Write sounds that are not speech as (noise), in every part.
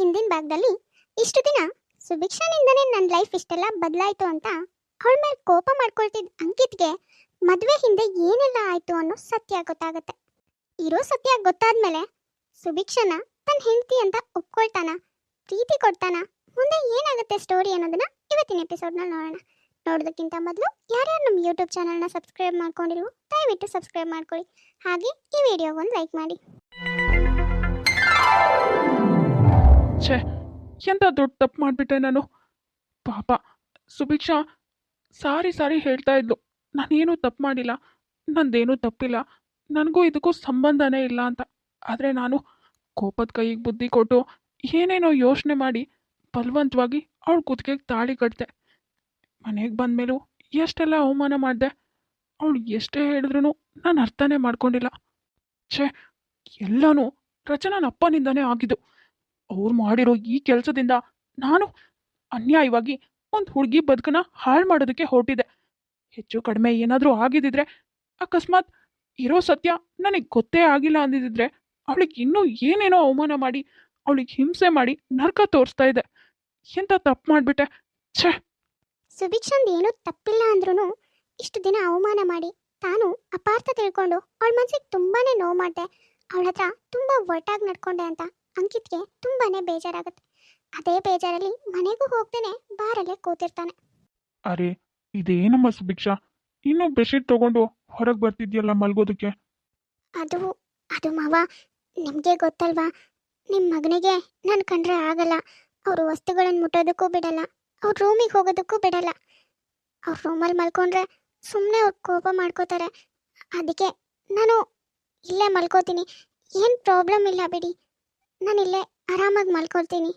ಹಿಂದಿನ ಭಾಗದಲ್ಲಿ ಇಷ್ಟು ದಿನ ಸುಭಿಕ್ಷಾನಿಂದನೇ ನನ್ನ ಲೈಫ್ ಇಷ್ಟೆಲ್ಲ ಬದಲಾಯಿತು ಅಂತ ಅವಳ ಮೇಲೆ ಕೋಪ ಮಾಡ್ಕೊಳ್ತಿದ್ದ ಅಂಕಿತ್ಗೆ ಮದುವೆ ಹಿಂದೆ ಏನೆಲ್ಲ ಆಯಿತು ಅನ್ನೋ ಸತ್ಯ ಗೊತ್ತಾಗುತ್ತೆ. ಇರೋ ಸತ್ಯ ಗೊತ್ತಾದ್ಮೇಲೆ ಸುಭಿಕ್ಷನ ತನ್ನ ಹೆಂಡತಿ ಅಂತ ಒಪ್ಕೊಳ್ತಾನ, ಪ್ರೀತಿ ಕೊಡ್ತಾನ, ಮುಂದೆ ಏನಾಗುತ್ತೆ ಸ್ಟೋರಿ ಅನ್ನೋದನ್ನ ಇವತ್ತಿನ ಎಪಿಸೋಡ್ನ ನೋಡೋಣ. ನೋಡೋದಕ್ಕಿಂತ ಮೊದಲು ಯಾರ್ಯಾರು ನಮ್ಮ ಯೂಟ್ಯೂಬ್ ಚಾನಲ್ನ ಸಬ್ಸ್ಕ್ರೈಬ್ ಮಾಡ್ಕೊಂಡಿಲ್ವೋ ದಯವಿಟ್ಟು ಸಬ್ಸ್ಕ್ರೈಬ್ ಮಾಡ್ಕೊಳ್ಳಿ. ಹಾಗೆ ಈ ವಿಡಿಯೋಗೊಂದು ಲೈಕ್ ಮಾಡಿ. ಛೇ ಎಂಥ ದೊಡ್ಡ ತಪ್ಪು ಮಾಡಿಬಿಟ್ಟೆ ನಾನು? ಪಾಪ, ಸುಭಿಕ್ಷಾ ಸಾರಿ ಸಾರಿ ಹೇಳ್ತಾ ಇದ್ಲು. ನಾನೇನು ತಪ್ಪು ಮಾಡಿಲ್ಲ, ನಂದೇನೂ ತಪ್ಪಿಲ್ಲ, ನನಗೂ ಇದಕ್ಕೂ ಸಂಬಂಧನೇ ಇಲ್ಲ ಅಂತ. ಆದರೆ ನಾನು ಕೋಪದ ಕೈಗೆ ಬುದ್ಧಿ ಕೊಟ್ಟು ಏನೇನೋ ಯೋಚನೆ ಮಾಡಿ ಬಲವಂತವಾಗಿ ಅವಳ ಕುತ್ತಿಗೆಗೆ ತಾಳಿ ಕಟ್ಟಿದೆ ಮನೆಗೆ ಬಂದಮೇಲೂ ಎಷ್ಟೆಲ್ಲ ಅವಮಾನ ಮಾಡಿದೆ, ಅವಳು ಎಷ್ಟೇ ಹೇಳಿದ್ರು ನಾನು ಅರ್ಥನೇ ಮಾಡ್ಕೊಂಡಿಲ್ಲ. ಛೇ, ಎಲ್ಲನೂ ರಚನಾನಪ್ಪನಿಂದನೇ ಆಗಿದ್ದು. ಅವ್ರು ಮಾಡಿರೋ ಈ ಕೆಲಸದಿಂದ ನಾನು ಅನ್ಯಾಯವಾಗಿ ಒಂದು ಹುಡುಗಿ ಬದುಕನ್ನ ಹಾಳು ಮಾಡೋದಕ್ಕೆ ಹೊರಟಿದೆ. ಹೆಚ್ಚು ಕಡಿಮೆ ಏನಾದರೂ ಆಗಿದ್ದಿದ್ರೆ ಅಕಸ್ಮಾತ್ ಇರೋ ಸತ್ಯ ನನಗೆ ಗೊತ್ತೇ ಆಗಿಲ್ಲ ಅಂದಿದ್ದಿದ್ರೆ ಅವಳಿಗೆ ಇನ್ನೂ ಏನೇನೋ ಅವಮಾನ ಮಾಡಿ, ಅವಳಿಗೆ ಹಿಂಸೆ ಮಾಡಿ ನರ್ಕ ತೋರಿಸ್ತಾ ಇದೆ. ಎಂತ ತಪ್ಪು ಮಾಡಿಬಿಟ್ಟೆ? ಛೇ! ಸುಭಿಕ್ಷಂದ್ ಏನೂ ತಪ್ಪಿಲ್ಲ ಅಂದ್ರೂ ಇಷ್ಟು ದಿನ ಅವಮಾನ ಮಾಡಿ ತಾನು ಅಪಾರ್ಥ ತಿಳ್ಕೊಂಡು ಅವಳ ಮನ್ಸಿಗೆ ತುಂಬಾನೇ ನೋವು ಮಾಡಿದೆ. ಅವಳ ಹತ್ರ ತುಂಬ ಒಟ್ಟಾಗಿ ನಡ್ಕೊಂಡೆ ಅಂತ ಅಂಕಿತ್ಗೆ ತುಂಬಾನೇ ಬೇಜಾರಾಗುತ್ತೆ. ಅದೇ ಬೇಜಾರಲ್ಲಿ ಮನೆಗೂ ಹೋಗ್ದೇನೆ ಬಾರಲ್ಲೇ ಕೂತಿರ್ತಾನೆ. ಅರೆ ಇದೇನಮ್ಮ ಸುಭಿಕ್ಷಾ ಇನ್ನೂ ಬೆಡ್ಶೀಟ್ ತಗೊಂಡು ಹೊರಗೆ ಬರ್ತಿದ್ಯಲ್ಲ ಮಲ್ಗೋದಕ್ಕೆ? ಅದು ಅದು ಮಾವ ನಿಮಗೆ ಗೊತ್ತಲ್ವಾ? ನಿಮ್ಮ ಮಗನಿಗೆ ನಾನು ಕಂಡ್ರೆ ಆಗಲ್ಲ. ಅವರು ವಸ್ತುಗಳನ್ನು ಮುಟ್ಟೋದಕ್ಕೂ ಬಿಡಲ್ಲ. ಅವ್ರ ರೂಮಿಗೆ ಹೋಗೋದಕ್ಕೂ ಬಿಡಲ್ಲ. ಅವ್ರ ರೂಮಲ್ಲಿ ಮಲ್ಕೊಂಡ್ರೆ ಸುಮ್ಮನೆ ಅವ್ರು ಕೋಪ ಮಾಡ್ಕೋತಾರೆ. ಅದಕ್ಕೆ ನಾನು ಇಲ್ಲೇ ಮಲ್ಕೋತೀನಿ. ಏನು ಪ್ರಾಬ್ಲಮ್ ಇಲ್ಲ ಬಿಡಿ. ನಾನು ಇಲ್ಲೇ ಆರಾಮಾಗಿ ಮಲ್ಕೊಳ್ತೀನಿ.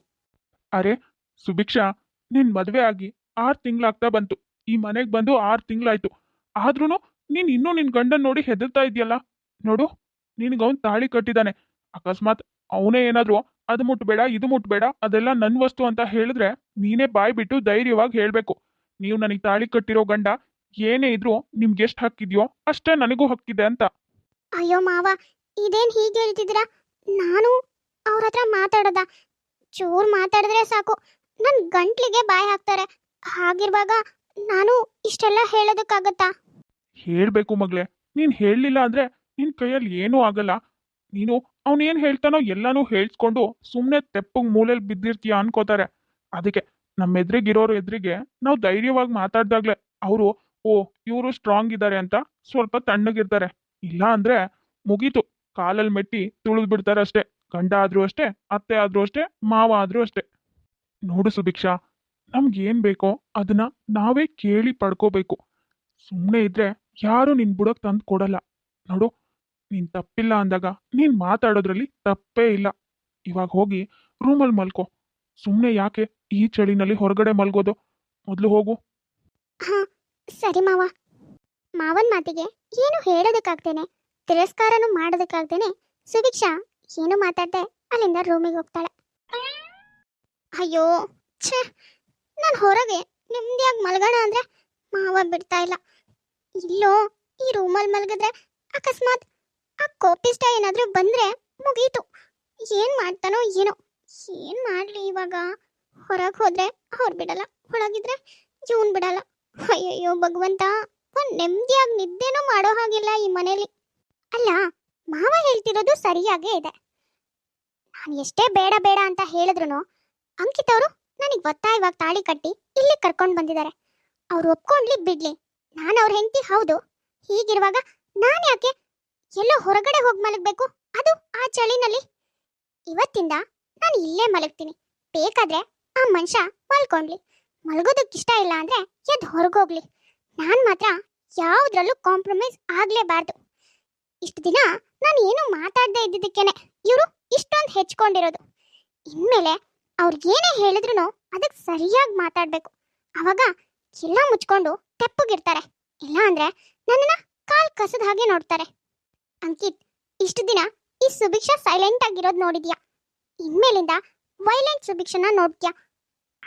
ಅರೆ ಸುಭಿಕ್ಷಾ ನಿನ್ ಮದ್ವೆ ಆಗಿ ಆರ್ ತಿಂಗ್ಳಾಗ್ತಾ ಬಂತು. ಈ ಮನೆಗೆ ಬಂದು ಆರ್ ತಿಂಗ್ಳಾಯ್ತು. ಆದ್ರೂ ನೀನ್ ಇನ್ನೂ ನಿನ್ ಗಂಡನ್ ನೋಡಿ ಹೆದರ್ತಾ ಇದೆಯಲ್ಲ? ನೋಡು ನಿನ್ಗ ಅವ್ನ್ ತಾಳಿ ಕಟ್ಟಿದಾನೆ. ಅಕಸ್ಮಾತ್ ಅವನೇ ಏನಾದ್ರು ಅದು ಮುಟ್ಬೇಡ ಇದು ಮುಟ್ಬೇಡ ಅದೆಲ್ಲ ನನ್ ವಸ್ತು ಅಂತ ಹೇಳಿದ್ರೆ ನೀನೇ ಬಾಯ್ ಬಿಟ್ಟು ಧೈರ್ಯವಾಗಿ ಹೇಳ್ಬೇಕು. ನೀವು ನನಗೆ ತಾಳಿ ಕಟ್ಟಿರೋ ಗಂಡ ಏನೇ ಇದ್ರೂ ನಿಮ್ಗೆ ಎಷ್ಟು ಹಕ್ಕಿದ್ಯೋ ಅಷ್ಟೇ ನನಗೂ ಹಕ್ಕಿದೆ ಅಂತ. ಅಯ್ಯೋ ಮಾವ ಇದೇನ್ ಹೀಗೆ ಹೇಳ್ತಿದ್ದೀರಾ? ನಾನು ಅವ್ರ ಹತ್ರ ಮಾತಾಡದ. ಚೂರ್ ಮಾತಾಡಿದ್ರೆ ಸಾಕು. ನನ್ ಗಂಟ್ಲಿಗೆ ಬಾಯ್ ಹಾಕ್ತಾರೆ. ಹಾಗಿರುವಾಗ ನಾನು ಇಷ್ಟೆಲ್ಲ ಹೇಳೋದಕ್ಕಾಗತ್ತಾ? ಹೇಳ್ಬೇಕು ಮಗ್ಳೆ. ನೀನ್ ಹೇಳಲಿಲ್ಲ ಅಂದ್ರೆ ನಿನ್ ಕೈಯಲ್ಲಿ ಏನೂ ಆಗಲ್ಲ. ನೀನು ಅವನೇನ್ ಹೇಳ್ತಾನೋ ಎಲ್ಲಾನು ಹೇಳ್ಸ್ಕೊಂಡು ಸುಮ್ಮನೆ ತೆಪ್ಪಗ್ ಮೂಲೆಯಲ್ಲಿ ಬಿದ್ದಿರ್ತೀಯ ಅನ್ಕೋತಾರೆ. ಅದಕ್ಕೆ ನಮ್ಮ ಎದುರಿಗಿರೋರು ಎದುರಿಗೆ ನಾವು ಧೈರ್ಯವಾಗಿ ಮಾತಾಡ್ದಾಗ್ಲೆ ಅವರು, ಓ, ಇವರು ಸ್ಟ್ರಾಂಗ್ ಇದ್ದಾರೆ ಅಂತ ಸ್ವಲ್ಪ ತಣ್ಣಗಿರ್ತಾರೆ. ಇಲ್ಲ ಅಂದ್ರೆ ಮುಗೀತು. ಕಾಲಲ್ಲಿ ಮೆಟ್ಟಿ ತುಳಿದು ಬಿಡ್ತಾರೆ ಅಷ್ಟೇ ಗಂಡ ಆದ್ರೂ ಅಷ್ಟೇ, ಅತ್ತೆ ಆದ್ರೂ ಅಷ್ಟೇ, ಮಾವ ಆದ್ರೂ ಅಷ್ಟೇ. ನೋಡು ಸುಭಿಕ್ಷಾ ನಮ್ಗೇನ್ ಬೇಕೋ ಅದನ್ನ ನಾವೇ ಕೇಳಿ ಪಡ್ಕೋಬೇಕು. ಸುಮ್ಮನೆ ಇದ್ರೆ ಯಾರು ನಿನ್ ಬುಡಕ್ ತಂದು ಕೊಡಲ್ಲ. ನೋಡು, ನೀನ್ ತಪ್ಪಿಲ್ಲ ಅಂದಾಗ ನೀನ್ ಮಾತಾಡೋದ್ರಲ್ಲಿ ತಪ್ಪೇ ಇಲ್ಲ. ಇವಾಗ ಹೋಗಿ ರೂಮಲ್ಲಿ ಮಲ್ಕೋ. ಸುಮ್ಮನೆ ಯಾಕೆ ಈ ಚಳಿನಲ್ಲಿ ಹೊರಗಡೆ ಮಲ್ಗೋದು? ಮೊದಲು ಹೋಗು. ಹಾಂ ಸರಿ ಮಾವ. ಮಾವನ್ ಮಾತಿಗೆ ಏನು ಹೇಳೋದಕ್ಕಾಗ್ತೇನೆ ತಿರಸ್ಕಾರನೂ ಮಾಡೋದಕ್ಕಾಗ್ತೇನೆ ಸುಭಿಕ್ಷಾ ಏನು ಮಾತಾಡ್ದೆ, ಅಲ್ಲಿಂದ ರೂಮಿಗೆ ಹೋಗ್ತಾಳೆ. ಅಯ್ಯೋ, ಛೇ, ನಾನು ಹೊರಗೆ ನೆಮ್ಮದಿಯಾಗಿ ಮಲಗೋಣ ಅಂದರೆ ಮಾವ ಬಿಡ್ತಾ ಇಲ್ಲ. ಇಲ್ಲೋ, ಈ ರೂಮಲ್ಲಿ ಮಲಗಿದ್ರೆ ಅಕಸ್ಮಾತ್ ಆ ಕೋಪಿಷ್ಟ ಏನಾದರೂ ಬಂದರೆ ಮುಗೀತು. ಏನು ಮಾಡ್ತಾನೋ ಏನೋ. ಏನು ಮಾಡಲಿ ಇವಾಗ? ಹೊರಗೆ ಹೋದರೆ ಅವ್ರು ಬಿಡಲ್ಲ, ಒಳಗಿದ್ರೆ ಇವನ್ ಬಿಡಲ್ಲ. ಅಯ್ಯಯ್ಯೋ ಭಗವಂತ, ಒಂದು ನೆಮ್ಮದಿಯಾಗಿ ನಿದ್ದೆನೂ ಮಾಡೋ ಹಾಗಿಲ್ಲ ಈ ಮನೇಲಿ. ಅಲ್ಲ ಮಾವ ಹೇಳ್ತಿರೋದು ಸರಿಯಾಗೇ ಇದೆ. ನಾನು ಎಷ್ಟೇ ಬೇಡ ಬೇಡ ಅಂತ ಹೇಳಿದ್ರು ಅಂಕಿತ್ ಅವರು ನನಗೆ ಒತ್ತಾಯವಾಗಿ ತಾಳಿ ಕಟ್ಟಿ ಇಲ್ಲಿ ಕರ್ಕೊಂಡು ಬಂದಿದ್ದಾರೆ ಅವ್ರು ಒಪ್ಕೊಂಡ್ಲಿ ಬಿಡ್ಲಿ. ನಾನು ಅವ್ರ ಹೆಂಡತಿ ಹೌದು. ಹೀಗಿರುವಾಗ ನಾನು ಯಾಕೆ ಎಲ್ಲೋ ಹೊರಗಡೆ ಹೋಗಿ ಮಲಗಬೇಕು? ಅದು ಆ ಚಳಿನಲ್ಲಿ. ಇವತ್ತಿಂದ ನಾನು ಇಲ್ಲೇ ಮಲಗ್ತೀನಿ. ಬೇಕಾದ್ರೆ ಆ ಮನುಷ್ಯ ಮಲ್ಕೊಂಡ್ಲಿ. ಇಷ್ಟ ಇಲ್ಲ ಅಂದ್ರೆ ಎದ್ದು ಹೊರಗೋಗ್ಲಿ. ನಾನು ಮಾತ್ರ ಯಾವುದ್ರಲ್ಲೂ ಕಾಂಪ್ರಮೈಸ್ ಆಗ್ಲೇಬಾರ್ದು. ಇಷ್ಟು ದಿನ ನಾನು ಏನು ಮಾತಾಡದೇ ಇದ್ದಿದ್ದಕ್ಕೇನೆ. ಇವರು ಇಷ್ಟೊಂದು ಹೆಚ್ಕೊಂಡಿರೋದು. ಇನ್ಮೇಲೆ ಅವ್ರು ಏನೇ ಹೇಳಿದ್ರು ಅದಕ್ಕೆ ಸರಿಯಾಗಿ ಮಾತಾಡಬೇಕು. ಅವಾಗ ಎಲ್ಲ ಮುಚ್ಕೊಂಡು ತೆಪ್ಪಗಿರ್ತಾರೆ ಇಲ್ಲ ಅಂದ್ರೆ ನನ್ನನ್ನ ಕಾಲ್ ಕಸದ ಹಾಗೆ ನೋಡ್ತಾರೆ. ಅಂಕಿತ್, ಇಷ್ಟು ದಿನ ಈ ಸುಭಿಕ್ಷಾ ಸೈಲೆಂಟ್ ಆಗಿರೋದು ನೋಡಿದ್ಯಾ? ಇನ್ಮೇಲಿಂದ ವೈಲೆಂಟ್ ಸುಭಿಕ್ಷನ ನೋಡ್ತೀಯಾ?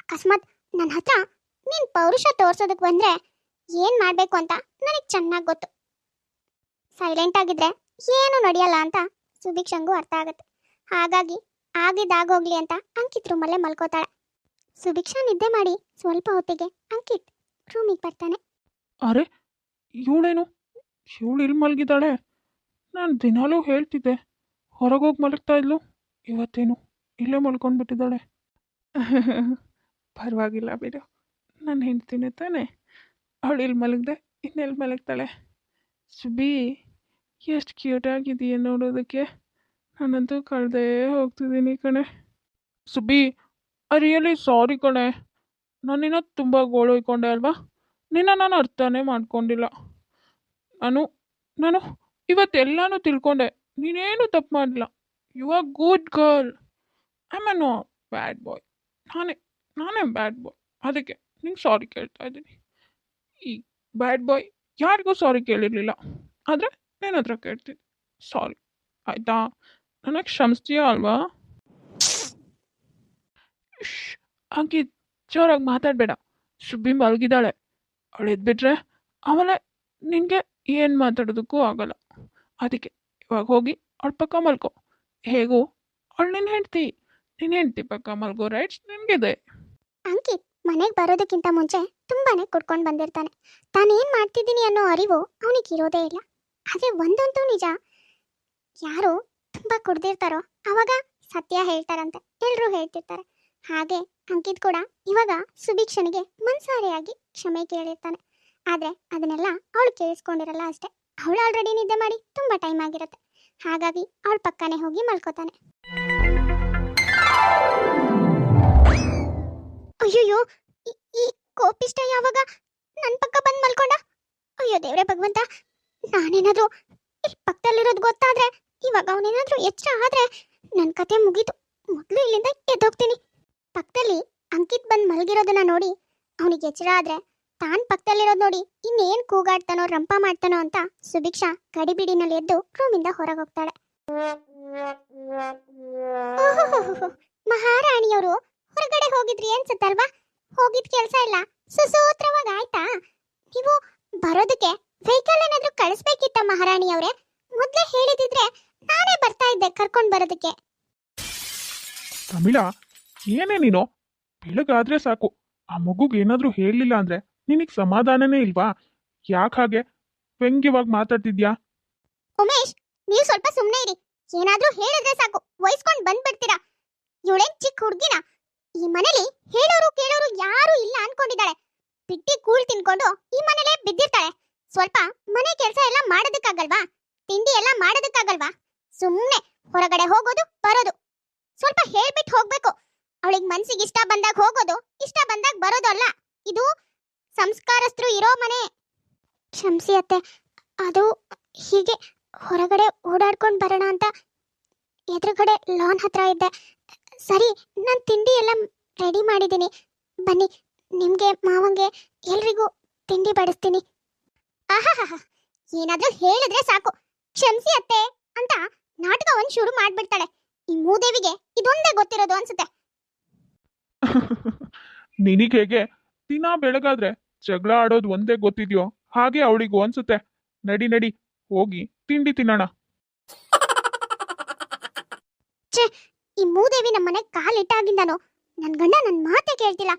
ಅಕಸ್ಮಾತ್ ನನ್ನ ಹತ್ರ ನೀನ್ ಪೌರುಷ ತೋರ್ಸೋದಕ್ಕೆ ಬಂದ್ರೆ ಏನ್ ಮಾಡ್ಬೇಕು ಅಂತ ನನಗೆ ಚೆನ್ನಾಗಿ ಗೊತ್ತು. ಸೈಲೆಂಟ್ ಆಗಿದ್ರೆ ಏನು ನಡೆಯಲ್ಲ ಅಂತ ಸುಭಿಕ್ಷಂಗೂ ಅರ್ಥ ಆಗುತ್ತೆ. ಹಾಗಾಗಿ ಆಗಿದ್ದಾಗೋಗ್ಲಿ ಅಂತ ಅಂಕಿತ್ ರೂಮಲ್ಲೇ ಮಲ್ಕೋತಾಳೆ. ಸುಭಿಕ್ಷಾ ನಿದ್ದೆ ಮಾಡಿ ಸ್ವಲ್ಪ ಹೊತ್ತಿಗೆ ಅಂಕಿತ್ ರೂಮಿಗೆ ಬರ್ತಾನೆ. ಅರೆ, ಇವಳೇನು? ಇವಳು ಇಲ್ಲಿ ಮಲಗಿದ್ದಾಳೆ. ನಾನು ದಿನಾಲೂ ಹೇಳ್ತಿದ್ದೆ, ಹೊರಗೋಗಿ ಮಲಗ್ತಾ ಇದ್ಲು, ಇವತ್ತೇನು ಇಲ್ಲೇ ಮಲ್ಕೊಂಡ್ಬಿಟ್ಟಿದ್ದಾಳೆ. ಪರವಾಗಿಲ್ಲ ಬಿಡು, ನಾನು ಹೆಂಡ್ತೀನಿ ತಾನೆ. ಅವಳು ಇಲ್ಲಿ ಮಲಗ್ದೆ ಇನ್ನೆಲ್ಲಿ ಮಲಗ್ತಾಳೆ. ಸುಬಿ. ಎಷ್ಟು ಕ್ಯೂಟಾಗಿದೆಯಾ ನೋಡೋದಕ್ಕೆ ನಾನಂತೂ ಕಳೆದೇ ಹೋಗ್ತಿದ್ದೀನಿ ಕಣೆ. ಸುಬಿ ಐ ರಿಯಲಿ ಸಾರಿ ಕಣೆ. ನಾನಿನ್ನ ತುಂಬ ಗೋಳೊಯ್ಕೊಂಡೆ ಅಲ್ವಾ? ನಿನ್ನ ನಾನು ಅರ್ಥನೇ ಮಾಡ್ಕೊಂಡಿಲ್ಲ. ನಾನು ನಾನು ಇವತ್ತೆಲ್ಲನೂ ತಿಳ್ಕೊಂಡೆ. ನೀನೇನು ತಪ್ಪು ಮಾಡಿಲ್ಲ you are good girl I man bad boy ನಾನೇ ನಾನೇ ಬ್ಯಾಡ್ ಬಾಯ್ ಅದಕ್ಕೆ ನಿಂಗೆ ಸಾರಿ ಕೇಳ್ತಾ ಇದ್ದೀನಿ. ಈ ಬ್ಯಾಡ್ ಬಾಯ್ ಯಾರಿಗೂ ಸಾರಿ ಕೇಳಿರಲಿಲ್ಲ. ಆದರೆ ನಿನ್ನ ಹತ್ರ ಕೇಳ್ತೀನಿ ಸಾರಿ ಆಯಿತಾ ನನಗೆ ಕ್ಷಮಿಸ್ತೀಯ ಅಲ್ವಾ ಅಂಕಿ ಜೋರಾಗಿ ಮಾತಾಡಬೇಡ ಸುಬ್ಬಿ ಮಲಗಿದ್ದಾಳೆ ಅವಳು ಎದ್ಬಿಟ್ರೆ ಆಮೇಲೆ ನಿನಗೆ ಏನು ಮಾತಾಡೋದಕ್ಕೂ ಆಗಲ್ಲ ಅದಕ್ಕೆ ಇವಾಗ ಹೋಗಿ ಅವಳ ಪಕ್ಕ ಮಲ್ಕೋ ಹೇಗೂ ಅವಳು ನಿನ್ನ ಹೆಂಡ್ತಿ ನಿನ್ನ ಹೆಂಡ್ತಿ ಪಕ್ಕ ಮಲ್ಗೋ ರೈಟ್ಸ್ ನಿನಗಿದೆ ಅಂಕಿತ್ ಮನೆಗೆ ಬರೋದಕ್ಕಿಂತ ಮುಂಚೆ ತುಂಬಾನೇ ಕುಡ್ಕೊಂಡು ಬಂದಿರ್ತಾನೆ ತಾನೇನ್ ಮಾಡ್ತಿದ್ದೀನಿ ಅನ್ನೋ ಅರಿವು ಅವನಿಗೆ ಇರೋದೇ ಇಲ್ಲ ಆದ್ರೆ ಒಂದಂತೂ ನಿಜ. ಯಾರು ತುಂಬಾ ಕುಡ್ದಿರ್ತಾರೋ, ಅವಾಗ ಸತ್ಯ ಹೇಳ್ತಾರಂತೆ. ಎಲ್ರೂ ಹೇಳ್ತಿರ್ತಾರೆ. ಹಾಗೆ ಅಂಕಿತ್ ಕೂಡ ಇವಾಗ ಸುಭಿಕ್ಷನಿಗೆ ಮನ್ಸಾರೆಯಾಗಿ ಕ್ಷಮೆ ಕೇಳಿರ್ತಾನೆ. ಆದ್ರೆ ಅದನ್ನೆಲ್ಲ ಅವಳು ಕೇಳಿಸ್ಕೊಂಡಿರಲ್ಲ ಅಷ್ಟೇ. ಅವಳು ಆಲ್ರೆಡಿ ನಿದ್ದೆ ಮಾಡಿ ತುಂಬಾ ಟೈಮ್ ಆಗಿರುತ್ತೆ. ಹಾಗಾಗಿ ಅವಳ ಪಕ್ಕನೆ ಹೋಗಿ ಮಲ್ಕೋತಾನೆ. ಅಯ್ಯೋ ಈ- ಈ ಕೋಪಿಷ್ಟ ಯಾವಾಗ ನನ್ನ ಪಕ್ಕ ಬಂದು ಮಲ್ಕೊಂಡ? ಅಯ್ಯೋ ದೇವ್ರೆ ಭಗವಂತ ನಾನೇನಾದ್ರೂ ಇಲ್ಲಿ ಪಕ್ಕದಲ್ಲಿರೋದು ಗೊತ್ತಾದ್ರೆ, ಇವಾಗ ಅವನೇನಾದ್ರೂ ಎಚ್ಚರ ಆದ್ರೆ ನನ್ನ ಕತೆ ಮುಗೀತು. ಮೊದಲು ಇಲ್ಲಿಂದ ಎದ್ದೋಗ್ತೀನಿ. ಪಕ್ಕದಲ್ಲಿ ಅಂಕಿತ್ ಬಂದು ಮಲಗಿರೋದನ್ನ ನೋಡಿ ಅವನಿಗೆ ಎಚ್ಚರ ಆದ್ರೆ ತಾನ್ ಪಕ್ಕದಲ್ಲಿರೋದು ನೋಡಿ ಇನ್ನೇನ್ ಕೂಗಾಡ್ತಾನೋ, ರಂಪ ಮಾಡ್ತಾನೋ ಅಂತ ಸುಭಿಕ್ಷಾ ಗಡಿಬಿಡಿನಲ್ಲಿ ಎದ್ದು ರೂಮಿಂದ ಹೊರಗೆ ಹೋಗ್ತಾಳೆ ಮಹಾರಾಣಿಯವರು ಹೊರಗಡೆ ಹೋಗಿದ್ರಿ ಅನ್ಸುತ್ತಲ್ವಾ? ಹೋಗಿದ್ ಕೆಲ್ಸ ಇಲ್ಲ. ಸುಸೂತ್ರವಾಗಿ ಆಯ್ತಾ? ನೀವು ಬರೋದಕ್ಕೆ ವೆಹಿಕಲ್ ಏನಾದ್ರೂ ಕಳಿಸ್ಬೇಕಿತ್ತ ಮಹಾರಾಣಿ ಅವರೇ ಮೊದ್ಲೇ ಹೇಳಿದಿದ್ರೆ ನಾನೇ ಬರ್ತಾ ಇದ್ದೆ ಕರ್ಕೊಂಡ್ ಬರೋದಕ್ಕೆ. ತಮಿಳಾ ಏನೇ ನೀನು? ಬೆಳಗಾದ್ರೆ ಸಾಕು. ಆ ಮಗುಗೆ ಏನಾದ್ರೂ ಹೇಳಲಿಲ್ಲ ಅಂದ್ರೆ ನಿನಗ್ ಸಮಾಧಾನನೇ ಇಲ್ವಾ? ಯಾಕ ಹಾಗೆ? ವ್ಯಂಗ್ಯವಾಗಿ ಮಾತಾಡ್ತಿದ್ಯಾ? ಉಮೇಶ್ ನೀವ್ ಸ್ವಲ್ಪ ಸುಮ್ನೆ ಇರಿ. ಏನಾದ್ರೂ ಹೇಳಿದ್ರೆ ಸಾಕು. ವಹಿಸ್ಕೊಂಡ್ ಬಂದ್ಬಿಡ್ತೀರಾ? ಇವಳೇನ್ ಚಿಕ್ಕ ಹುಡ್ಗಿನ? ಈ ಮನೇಲಿ ಹೇಳೋರು ಕೇಳೋರು ಯಾರು ಇಲ್ಲ ಅನ್ಕೊಂಡಿದ್ದಾಳೆ. ಬಿಟ್ಟಿ ಕೂಳ್ ತಿನ್ಕೊಂಡು ಈ ಮನೇಲೆ ಬಿದ್ದಿರ್ತಾಳೆ. ಸ್ವಲ್ಪ ಮನೆ ಕೆಲಸ ಎಲ್ಲ ಮಾಡೋದಕ್ಕಾಗಲ್ವಾ? ತಿಂಡಿ ಎಲ್ಲ ಮಾಡೋದಕ್ಕಾಗಲ್ವಾ? ಸುಮ್ಮನೆ ಹೊರಗಡೆ ಹೋಗೋದು, ಬರೋದು. ಸ್ವಲ್ಪ ಹೇಳ್ಬಿಟ್ಟು ಹೋಗ್ಬೇಕು. ಅವಳಿಗೆ ಮನ್ಸಿಗೆ ಇಷ್ಟ ಬಂದಾಗ ಹೋಗೋದು, ಇಷ್ಟ ಬಂದಾಗ ಬರೋದು ಅಲ್ಲ. ಇದು ಸಂಸ್ಕಾರಸ್ಥರು ಇರೋ ಮನೆ. ಕ್ಷಮಿಸಿ ಅತ್ತೆ, ಅದು ಹೀಗೆ ಹೊರಗಡೆ ಓಡಾಡ್ಕೊಂಡು ಬರೋಣ ಅಂತ ಎದುರುಗಡೆ ಲಾನ್ ಹತ್ರ ಇದ್ದೆ. ಸರಿ, ನಾನು ತಿಂಡಿ ಎಲ್ಲ ರೆಡಿ ಮಾಡಿದ್ದೀನಿ. ಬನ್ನಿ, ನಿಮಗೆ, ಮಾವಂಗೆ ಎಲ್ರಿಗೂ ತಿಂಡಿ ಬಡಿಸ್ತೀನಿ. ಏನಾದ್ರೂ ಹೇಳಿದ್ರೆ ಸಾಕು. ಕ್ಷಮಿಸಿ ಅತ್ತೆ ಅಂತ ನಾಟಕ ಒಂದ್ ಶುರು ಮಾಡ್ಬಿಡ್ತಾಳೆ. ಈ ಮೂದೇವಿಗೆ ಇದೊಂದೇ ಗೊತ್ತಿರೋದು ಅನ್ಸುತ್ತೆ. (laughs) ನಿನಗೆ ಹೇಗೆ? ದಿನ ಬೆಳಗಾದ್ರೆ ಜಗಳ ಆಡೋದು ಒಂದೇ ಗೊತ್ತಿದ್ಯೋ? ಹಾಗೆ ಅವಳಿಗೂ ಅನ್ಸುತ್ತೆ. ನಡಿ ನಡಿ ಹೋಗಿ ತಿಂಡಿ ತಿನ್ನೋಣ. ಈ ಮೂದೇವಿ ನಮ್ಮನೆ ಕಾಲಿಟ್ಟಾಗಿಂದನು ನನ್ ಗಂಡ ನನ್ ಮಾತೇ ಕೇಳ್ತಿಲ್ಲ.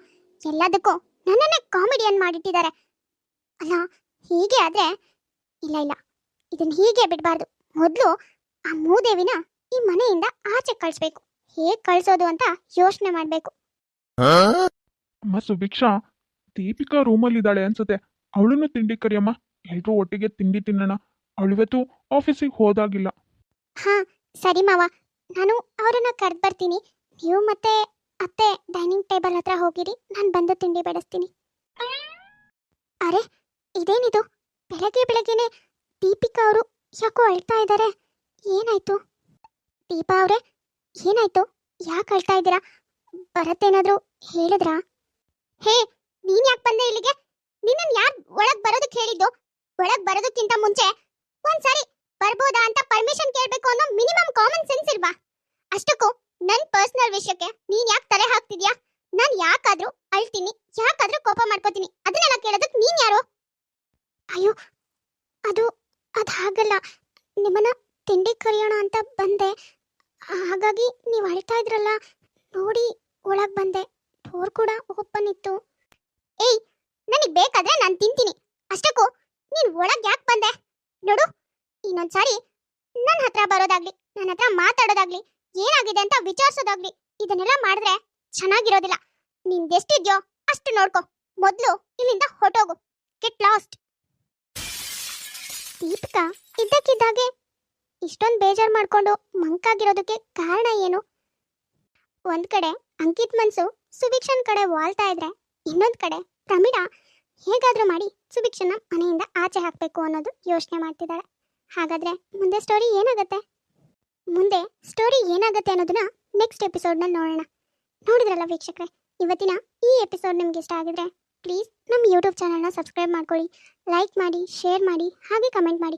ಎಲ್ಲದಕ್ಕೂ ನನ್ನನ್ನೇ ಕಾಮಿಡಿಯನ್ ಮಾಡಿಟ್ಟಿದ್ದಾರೆ. ಅಲ್ಲ ಹೀಗೆ ಆದ್ರೆ ಇಲ್ಲ ಇಲ್ಲ. ಇದನ್ನ ಹೀಗೆ ಬಿಡಬಾರ್ದು. ಮೊದಲು ಆ ಮೂದೇವಿನ ಈ ಮನೆಯಿಂದ ಆಚೆ ಕಳಿಸ್ಬೇಕು. ಹೇಗ್ ಕಳ್ಸೋದು ಅಂತ ಯೋಚನೆ ಮಾಡ್ಬೇಕು. ಅಮ್ಮ ಸುಭಿಕ್ಷಾ ದೀಪಿಕಾ ರೂಮಲ್ಲಿ ಇದ್ದಾಳೆ ಅನ್ಸುತ್ತೆ. ಅವಳನ್ನು ತಿಂಡಿ ಕರಿಯಮ್ಮ. ಎಲ್ರೂ ಒಟ್ಟಿಗೆ ತಿಂಡಿ ತಿನ್ನೋಣ. ಅವಳಿವತ್ತು ಆಫೀಸಿಗೆ ಹೋದಾಗಿಲ್ಲ. ಹಾ ಸರಿ ಮಾವ. ನಾನು ಅವರನ್ನ ಕರೆದು ಬರ್ತೀನಿ ನೀವು ಮತ್ತೆ ಅತ್ತೆ ಡೈನಿಂಗ್ ಟೇಬಲ್ ಹತ್ರ ಹೋಗಿರಿ. ನಾನು ಬಂದು ತಿಂಡಿ ಬಡಿಸ್ತೀನಿ. ಅರೆ ಇದೇನಿದು? ಬೆಳಗ್ಗೆ ಬೆಳಗ್ಗೆನೆ ದೀಪಿಕಾ ಅವರು ಯಾಕೋ ಅಳ್ತಾ ಇದ್ದಾರೆ? ಏನಾಯ್ತು? ದೀಪಾ ಅವರೇ, ಏನಾಯ್ತು? ಯಾಕೆ ಅಳ್ತಾ ಇದ್ದೀರಾ? ಬರತ್ತೇನಾದ್ರೂ ಹೇಳಿದ್ರಾ? ಹೇ, ನೀನ್ ಯಾಕೆ ಬಂದೆ ಇಲ್ಲಿಗೆ? ನಿನ್ನನ್ ಯಾರು ಒಳಗ್ ಬರೋದಕ್ಕೆ ಹೇಳಿದ್ದು? ಒಳಗ್ ಬರೋದಕ್ಕಿಂತ ಮುಂಚೆ ಒಂದ್ಸರಿ ಬರ್ಬೋದಾ ಅಂತ ಪರ್ಮಿಷನ್ ಕೇಳ್ಬೇಕು ಅನ್ನೋ ಮಿನಿಮಮ್ ಕಾಮನ್ ಸೆನ್ಸ್ ಇಲ್ವಾ? ಅಷ್ಟಕ್ಕೂ ನನ್ ಪರ್ಸನಲ್ ವಿಷಯಕ್ಕೆ ನೀನ್ ಯಾಕೆ ತಲೆ ಹಾಕ್ತಿದ್ಯಾ? ನಾನ್ ಯಾಕಾದ್ರೂ ಅಳ್ತೀನಿ, ಯಾಕಾದ್ರೂ ಕೋಪ ಮಾಡ್ಕೋತೀನಿ ಅದನ್ನೆಲ್ಲ ಕೇಳೋದಕ್ ನೀನ್ ಯಾರು ಅಯ್ಯೋ ಅದು ಅದ್ ಹಾಗಲ್ಲ ನಿಮ್ಮನ್ನ ತಿಂಡಿ ಕರೆಯೋಣ ಅಂತ ಬಂದೆ. ಹಾಗಾಗಿ ನೀವು ಅಳ್ತಾ ಇದ್ರಲ್ಲ, ನೋಡಿ ಒಳಗೆ ಬಂದೆ. ಡೋರ್ ಕೂಡ ಓಪನ್ ಇತ್ತು. ಏಯ್, ನನಗೆ ಬೇಕಾದ್ರೆ ನಾನು ತಿಂತೀನಿ. ಅಷ್ಟಕ್ಕೂ ನೀನು ಒಳಗೆ ಯಾಕೆ ಬಂದೆ? ನೋಡು, ಇನ್ನೊಂದ್ಸಾರಿ ನನ್ನ ಹತ್ರ ಬರೋದಾಗ್ಲಿ ನನ್ನ ಹತ್ರ ಮಾತಾಡೋದಾಗ್ಲಿ, ಏನಾಗಿದೆ ಅಂತ ವಿಚಾರಿಸೋದಾಗ್ಲಿ, ಇದನ್ನೆಲ್ಲ ಮಾಡಿದ್ರೆ ಚೆನ್ನಾಗಿರೋದಿಲ್ಲ. ನಿಂದೆಷ್ಟಿದ್ಯೋ ಅಷ್ಟು ನೋಡ್ಕೊ. ಮೊದಲು ಇಲ್ಲಿಂದ ಹೊಟ್ಟೋಗು ಕೆಟ್ ಲಾಸ್ಟ್ ದೀಪಿಕಾ ಇದ್ದಕ್ಕಿದ್ದಾಗೆ ಇಷ್ಟೊಂದು ಬೇಜಾರು ಮಾಡಿಕೊಂಡು ಮಂಕಾಗಿರೋದಕ್ಕೆ ಕಾರಣ ಏನು? ಒಂದ್ ಕಡೆ ಅಂಕಿತ್ ಮನ್ಸು ಸುಭಿಕ್ಷನ್ ಕಡೆ ವಾಲ್ತಾ ಇದ್ರೆ ಇನ್ನೊಂದ್ ಕಡೆ ಪ್ರಮೀಳಾ ಹೇಗಾದ್ರೂ ಮಾಡಿ ಸುಭಿಕ್ಷನ ಮನೆಯಿಂದ ಆಚೆ ಹಾಕ್ಬೇಕು ಅನ್ನೋದು ಯೋಚನೆ ಮಾಡ್ತಿದ್ದಾಳೆ. ಹಾಗಾದ್ರೆ ಮುಂದೆ ಸ್ಟೋರಿ ಏನಾಗತ್ತೆ? ಮುಂದೆ ಸ್ಟೋರಿ ಏನಾಗುತ್ತೆ ಅನ್ನೋದನ್ನ ನೆಕ್ಸ್ಟ್ ಎಪಿಸೋಡ್ನಲ್ಲಿ ನೋಡೋಣ. ನೋಡಿದ್ರಲ್ಲ ವೀಕ್ಷಕರೇ, ಇವತ್ತಿನ ಈ ಎಪಿಸೋಡ್ ನಿಮ್ಗೆ ಇಷ್ಟ ಆಗಿದ್ರೆ ಪ್ಲೀಸ್ ನಮ್ಮ ಯೂಟ್ಯೂಬ್ ಚಾನಲ್ನ ಸಬ್ಸ್ಕ್ರೈಬ್ ಮಾಡ್ಕೊಳ್ಳಿ ಲೈಕ್ ಮಾಡಿ ಶೇರ್ ಮಾಡಿ, ಹಾಗೆ ಕಮೆಂಟ್ ಮಾಡಿ.